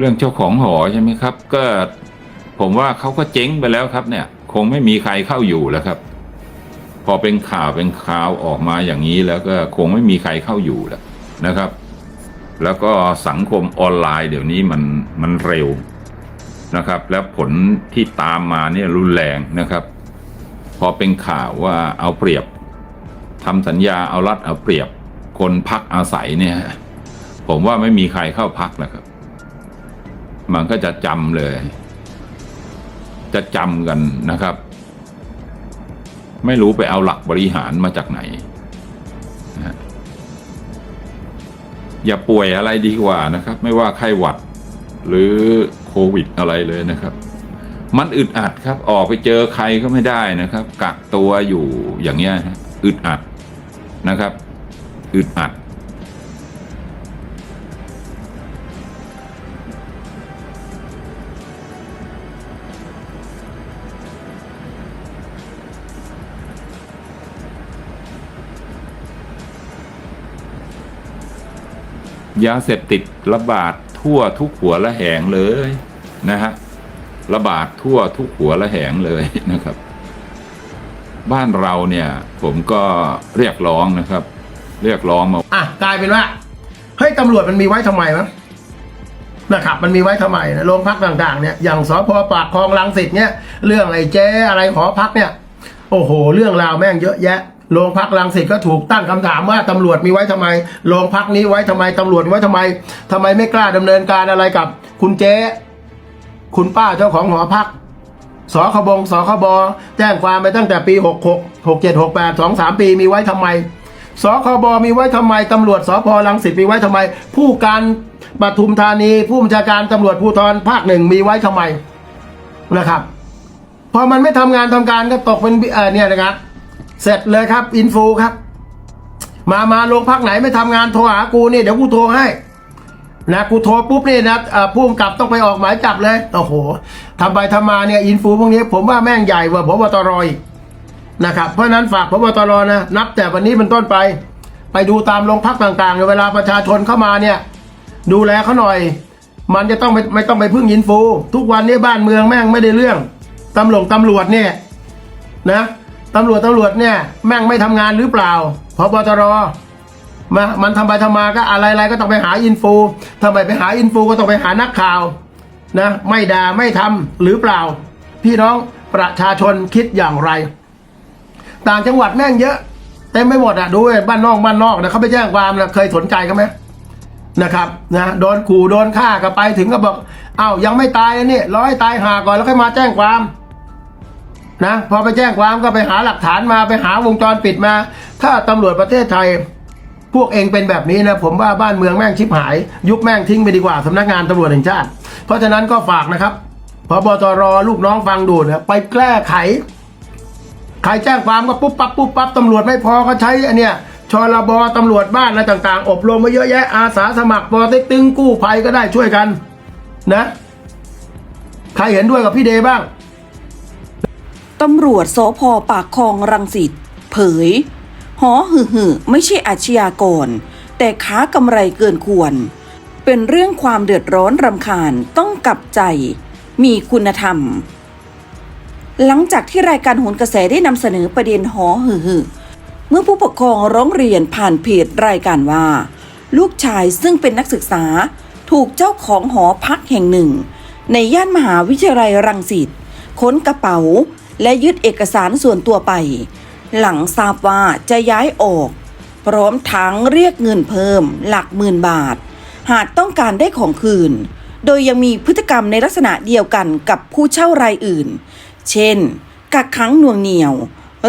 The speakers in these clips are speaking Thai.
เรื่องเจ้าของหอใช่ไหมครับ ก็ผมว่าเขาก็เจ๊งไปแล้วครับ เนี่ย คงไม่มีใครเข้าอยู่แล้วครับ พอเป็นข่าวเป็นข่าวออกมาอย่างนี้แล้วก็คงไม่มีใครเข้าอยู่แล้วนะครับ แล้วก็สังคมออนไลน์เดี๋ยวนี้มันมันเร็วนะครับ แล้วผลที่ตามมาเนี่ยรุนแรงนะครับ พอเป็นข่าวว่าเอาเปรียบทำสัญญาเอารัดเอาเปรียบคนพักอาศัยเนี่ย ผมว่าไม่มีใครเข้าพักแล้วครับ มันก็จะจำเลย จะจำกันนะครับ ไม่รู้ไปเอาหลักบริหารมาจากไหน อย่าป่วยอะไรดีกว่านะครับ ไม่ว่าไข้หวัดหรือโควิดอะไรเลยนะครับ มันอึดอัดครับ ออกไปเจอใครก็ไม่ได้นะครับ กักตัวอยู่อย่างเงี้ยฮะอึดอัดนะครับ อึดอัด ยาเสพติดระบาดทั่วทุกหัวละแหงเลยนะฮะระบาดทั่วทุกหัวละแหงเลยนะครับ บ้านเราเนี่ย ผมก็เรียกร้องนะครับ เรียกร้องมาอะกลายเป็นว่าเฮ้ยตำรวจมันมีไว้ทำไมวะนะครับมันมีไว้ทำไมนะโรงพักต่างๆเนี่ยอย่างสพปากคลองลังสิตเนี่ย เรื่องไอ้เจ๊อะไรหอพักเนี่ย โอ้โห เรื่องราวแม่งเยอะแยะ โรงพักลังสิตก็ถูกตั้งคำถามว่าตำรวจมีไว้ทำไม โรงพักนี้ไว้ทำไมตำรวจไว้ทำไมทำไมไม่กล้าดำเนินการอะไรกับ คุณเจ๊ คุณป้าเจ้าของหอพักสคบงสคบแจ้งความไปตั้งแต่ปี 66 67 68 2 3 ปีมีไว้ทำไมสคบมีไว้ทำไมตำรวจสพลังสิตมีไว้ทำไม ผู้การปทุมธานี ผู้บัญชาการตำรวจภูธรภาคหนึ่งมีไว้ทำไมนะครับ พอมันไม่ทำงานทำการก็ตกเป็นเนี่ยนะครับ เสร็จเลยครับ อินฟูครับ มามาโรงพักไหนไม่ทำงานโทรหากูนี่เดี๋ยวกูโทรให้นะกูโทรปุ๊บนี่นะอ่อผู้กำกับต้องไปออกหมายจับเลยโอ้โหทำไปทำมาเนี่ยอินฟูพวกนี้ ผมว่าแม่งใหญ่กว่าพบตรอีกนะครับเพราะฉะนั้นฝากพบตรนะนับแต่วันนี้เป็นต้นไป ไปดูตามโรงพักต่างๆเวลาประชาชนเข้ามาเนี่ย ดูแลเขาหน่อย มันจะต้องไม่ไม่ต้องไปพึ่งอินฟู ทุกวันนี้บ้านเมืองแม่งไม่ได้เรื่องตำรวจตำรวจเนี่ยนะ ตำรวจตำรวจเนี่ยแม่งไม่ทำงานหรือเปล่าพบตรมามันทำไปทำมาก็อะไรๆก็ต้องไปหาอินฟูทำไมไปหาอินฟูก็ต้องไปหานักข่าวนะไม่ด่าไม่ทำหรือเปล่า พี่น้องประชาชนคิดอย่างไร ต่างจังหวัดแม่งเยอะเต็มไปหมดอะดูเว้ยบ้านนอกบ้านนอกนะเขาไปแจ้งความนะเคยสนใจกันไหมนะครับนะโดนขู่โดนฆ่ากันไปถึงก็บอกเอ้ายังไม่ตายอันนี่รอให้ตายหาก่อนแล้วค่อยมาแจ้งความ นะพอไปแจ้งความก็ไปหาหลักฐานมาไปหาวงจรปิดมา ถ้าตำรวจประเทศไทย พวกเองเป็นแบบนี้นะผมว่าบ้านเมืองแม่งชิบหาย ยุบแม่งทิ้งไปดีกว่าสำนักงานตำรวจแห่งชาติ เพราะฉะนั้นก็ฝากนะครับพบตรลูกน้องฟังดูนะไปแก้ไขใครแจ้งความก็ปุ๊บปั๊บปุ๊บปั๊บตำรวจไม่พอก็ใช้อันเนี้ยชลบตำรวจบ้านอะไรต่างๆ อบรมมาเยอะแยะอาสาสมัครปอเต็กตึงกู้ภัยก็ได้ช่วยกัน นะ ใครเห็นด้วยกับพี่เดย์บ้าง ตำรวจสพปากคลองรังสิตเผย หอหือหือไม่ใช่อาชญากร แต่ค้ากำไรเกินควร เป็นเรื่องความเดือดร้อนรำคาญต้องกลับใจ มีคุณธรรม หลังจากที่รายการโหนกระแสได้นำเสนอประเด็นหอหือหือเมื่อผู้ปกครองร้องเรียนผ่านเพจรายการว่า ลูกชายซึ่งเป็นนักศึกษาถูกเจ้าของหอพักแห่งหนึ่ง ในย่านมหาวิทยาลัยรังสิตค้นกระเป๋า และยึดเอกสารส่วนตัวไป หลังทราบว่าจะย้ายออก พร้อมทั้งเรียกเงินเพิ่ม หลักหมื่นบาท หากต้องการได้ของคืน โดยยังมีพฤติกรรมในลักษณะเดียวกันกับผู้เช่ารายอื่น เช่น กักขังหน่วงเหนียว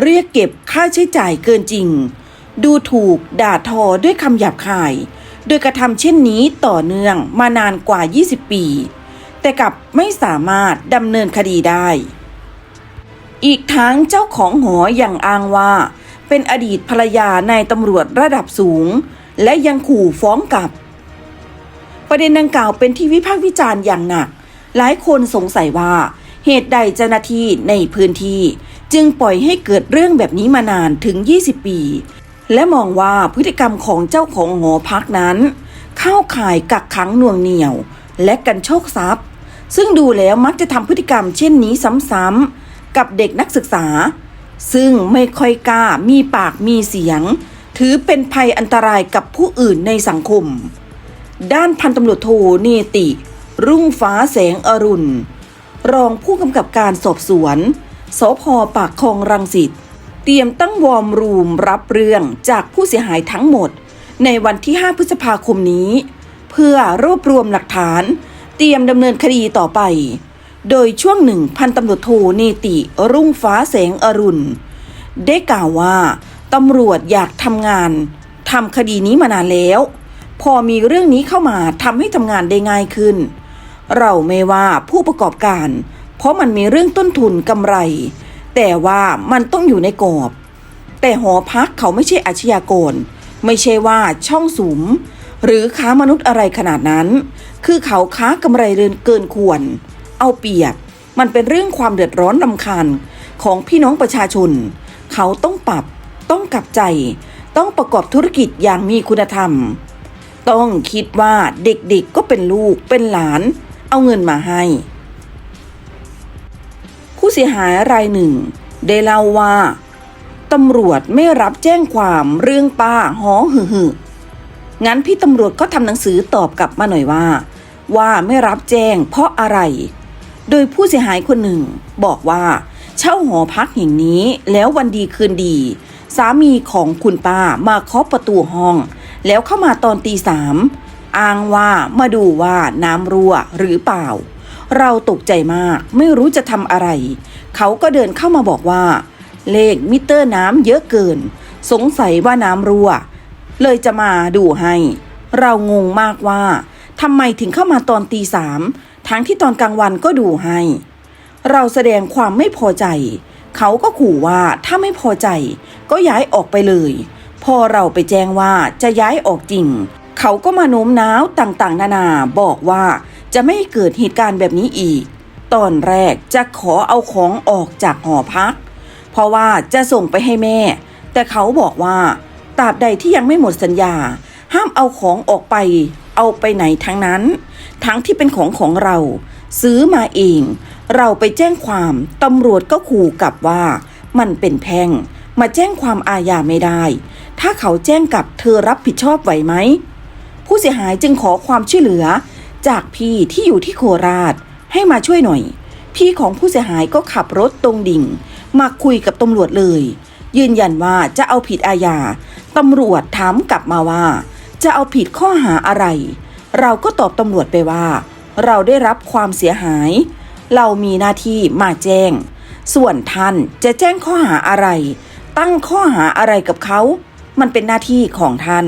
เรียกเก็บค่าใช้จ่ายเกินจริง ดูถูกด่าทอด้วยคำหยาบคาย โดยกระทำเช่นนี้ต่อเนื่องมานานกว่า 20 ปีแต่กลับไม่สามารถดำเนินคดีได้ อีกทั้งเจ้าของหออย่างอ้างว่า เป็นอดีตภรรยานายตำรวจระดับสูง และยังขู่ฟ้องกลับ ประเด็นดังกล่าวเป็นที่วิพากษ์วิจารณ์อย่างหนัก หลายคนสงสัยว่า เหตุใดเจ้าหน้าที่ในพื้นที่ จึงปล่อยให้เกิดเรื่องแบบนี้มานานถึง 20 ปี และมองว่าพฤติกรรมของเจ้าของหอพักนั้น เข้าข่ายกักขังน่วงเหนี่ยว และกันโชคทรัพย์ ซึ่งดูแล้วมักจะทำพฤติกรรมเช่นนี้ซ้ำๆ กับเด็กนักศึกษา ซึ่งไม่ค่อยกล้ามีปากมีเสียง ถือเป็นภัยอันตรายกับผู้อื่นในสังคม ด้านพันตำรวจโทเนติ รุ่งฟ้าแสงอรุณ รองผู้กำกับการสอบสวนสพปากคลองรังสิตเตรียมตั้งวอร์มรูมรับเรื่องจากผู้เสียหายทั้งหมด ในวันที่ 5 พฤษภาคมนี้ เพื่อรวบรวมหลักฐาน เตรียมดำเนินคดีต่อไป โดยช่วงหนึ่งพันตำรวจโทเนติรุ่งฟ้าแสงอรุณ ได้กล่าวว่าตำรวจอยากทำงานทำคดีนี้มานานแล้ว พอมีเรื่องนี้เข้ามาทำให้ทำงานได้ง่ายขึ้น เราไม่ว่าผู้ประกอบการ เพราะมันมีเรื่องต้นทุนกำไร แต่ว่ามันต้องอยู่ในกรอบ แต่หอพักเขาไม่ใช่อาชญากร ไม่ใช่ว่าช่องสุม หรือค้ามนุษย์อะไรขนาดนั้น คือเขาค้ากำไรเรินเกินควร เอาเปรียบ มันเป็นเรื่องความเดือดร้อนลำคาญของพี่น้องประชาชน เขาต้องปรับ ต้องกลับใจ ต้องประกอบธุรกิจอย่างมีคุณธรรม ต้องคิดว่าเด็กๆก็เป็นลูกเป็นหลาน เอาเงินมาให้ ผู้เสียหายรายหนึ่ง ได้เล่าว่าตำรวจไม่รับแจ้งความเรื่องป้าหอหึหึงั้นพี่ตำรวจก็ทำหนังสือตอบกลับมาหน่อยว่า ว่าไม่รับแจ้งเพราะอะไร โดยผู้เสียหายคนหนึ่งบอกว่าเช่าหอพักแห่งนี้แล้ววันดีคืนดี สามีของคุณป้ามาเคาะประตูห้อง แล้วเข้ามาตอนตีสามอ้างว่ามาดูว่าน้ำรั่วหรือเปล่า เราตกใจมากไม่รู้จะทำอะไร เขาก็เดินเข้ามาบอกว่า เลขมิเตอร์น้ำเยอะเกิน สงสัยว่าน้ำรั่ว เลยจะมาดูให้ เรางงมากว่าทำไมถึงเข้ามาตอนตีสาม ทั้งที่ตอนกลางวันก็ดูให้ เราแสดงความไม่พอใจ เขาก็ขู่ว่าถ้าไม่พอใจ ก็ย้ายออกไปเลย พอเราไปแจ้งว่าจะย้ายออกจริง เขาก็มาโน้มน้าวต่างๆ นานาบอกว่าจะไม่เกิดเหตุการณ์แบบนี้อีก ตอนแรกจะขอเอาของออกจากหอพัก เพราะว่าจะส่งไปให้แม่ แต่เขาบอกว่าตราบใดที่ยังไม่หมดสัญญา ห้ามเอาของออกไป เอาไปไหนทั้งนั้น ทั้งที่เป็นของของเรา ซื้อมาเอง เราไปแจ้งความตำรวจก็ขู่กลับว่า มันเป็นแพงมาแจ้งความอาญาไม่ได้ ถ้าเขาแจ้งกลับเธอรับผิดชอบไหวไหม ผู้เสียหายจึงขอความช่วยเหลือ จากพี่ที่อยู่ที่โคราชให้มาช่วยหน่อย พี่ของผู้เสียหายก็ขับรถตรงดิ่ง มาคุยกับตำรวจเลย ยืนยันว่าจะเอาผิดอาญาตำรวจถามกลับมาว่า จะเอาผิดข้อหาอะไร เราก็ตอบตำรวจไปว่า เราได้รับความเสียหาย เรามีหน้าที่มาแจ้ง ส่วนท่านจะแจ้งข้อหาอะไร ตั้งข้อหาอะไรกับเขา มันเป็นหน้าที่ของท่าน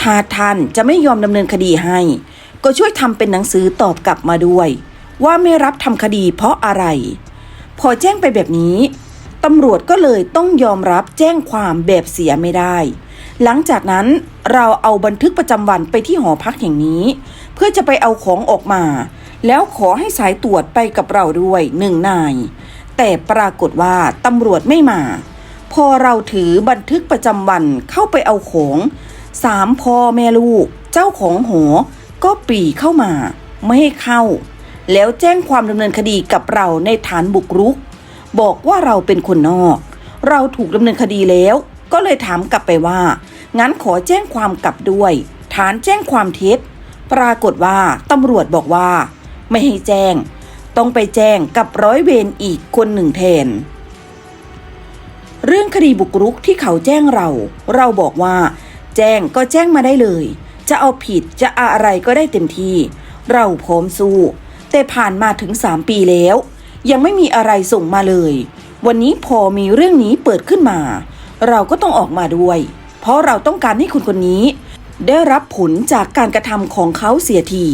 ถ้าท่านจะไม่ยอมดำเนินคดีให้ ก็ช่วยทำเป็นหนังสือตอบกลับมาด้วย ว่าไม่รับทำคดีเพราะอะไร พอแจ้งไปแบบนี้ตำรวจก็เลยต้องยอมรับแจ้งความแบบเสียไม่ได้ หลังจากนั้นเราเอาบันทึกประจำวันไปที่หอพักแห่งนี้ เพื่อจะไปเอาของออกมา แล้วขอให้สายตรวจไปกับเราด้วยหนึ่งนาย แต่ปรากฏว่าตำรวจไม่มา พอเราถือบันทึกประจำวันเข้าไปเอาของสามพ่อแม่ลูก เจ้าของหอ ก็ปรีเข้ามา ไม่ให้เข้า แล้วแจ้งความดำเนินคดีกับเราในฐานบุกรุก บอกว่าเราเป็นคนนอก เราถูกดำเนินคดีแล้ว ก็เลยถามกลับไปว่า งั้นขอแจ้งความกลับด้วย ฐานแจ้งความเท็จ ปรากฏว่าตำรวจบอกว่า ไม่ให้แจ้ง ต้องไปแจ้งกับร้อยเวรอีกคนหนึ่งแทน เรื่องคดีบุกรุกที่เขาแจ้งเรา เราบอกว่า แจ้งก็แจ้งมาได้เลย จะเอาผิดจะอะไรก็ได้เต็มที่ เราพร้อมสู้ แต่ผ่านมาถึง3ปีแล้ว ยังไม่มีอะไรส่งมาเลย วันนี้พอมีเรื่องนี้เปิดขึ้นมา เราก็ต้องออกมาด้วย เพราะเราต้องการให้คุณคนนี้ ได้รับผลจากการกระทำของเขาเสียที